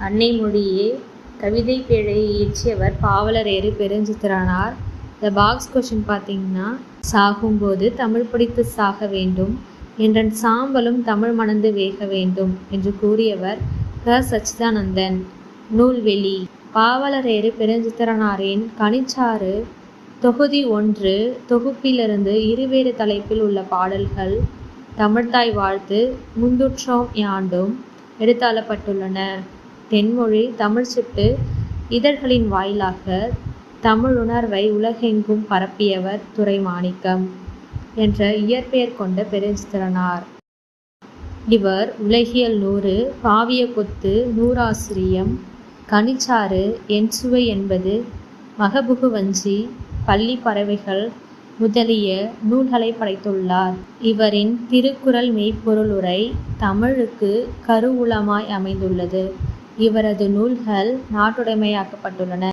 அன்னை மொழியே கவிதை பிழை இயற்றியவர் பாவலரேறு பெருஞ்சித்திரனார். இந்த பாக்ஸ் கொஷின் பார்த்தீங்கன்னா சாகும்போது தமிழ் பிடித்து சாக வேண்டும் என்றன் சாம்பலும் தமிழ் மணந்து வேக வேண்டும் என்று கூறியவர் க. சச்சிதானந்தன். நூல்வெளி பாவலரேறு பெருஞ்சித்திரனாரின் கனிச்சாறு தொகுதி ஒன்று தொகுப்பிலிருந்து இருவேறு தலைப்பில் உள்ள பாடல்கள் தமிழ்த்தாய் வாழ்த்து முந்துற்றோம் யாண்டும் எடுத்தாளப்பட்டுள்ளன. தென்மொழி தமிழ் சுட்டு இதழ்களின் வாயிலாக தமிழ் உணர்வை உலகெங்கும் பரப்பியவர் துறைமாணிக்கம் என்ற இயற்பெயர் கொண்ட பெருஞ்சித்திரனார். இவர் உலகியல் நூறு பாவிய கொத்து நூறாசிரியம் கனிச்சாறு என்சுவை என்பது மகபுகு வஞ்சி பள்ளி பறவைகள் முதலிய நூல்களை படைத்துள்ளார். இவரின் திருக்குறள் மெய்ப்பொருளுரை தமிழுக்கு கருவூலமாய் அமைந்துள்ளது. இவரது நூல்கள் நாட்டுடைமையாக்கப்பட்டுள்ளன.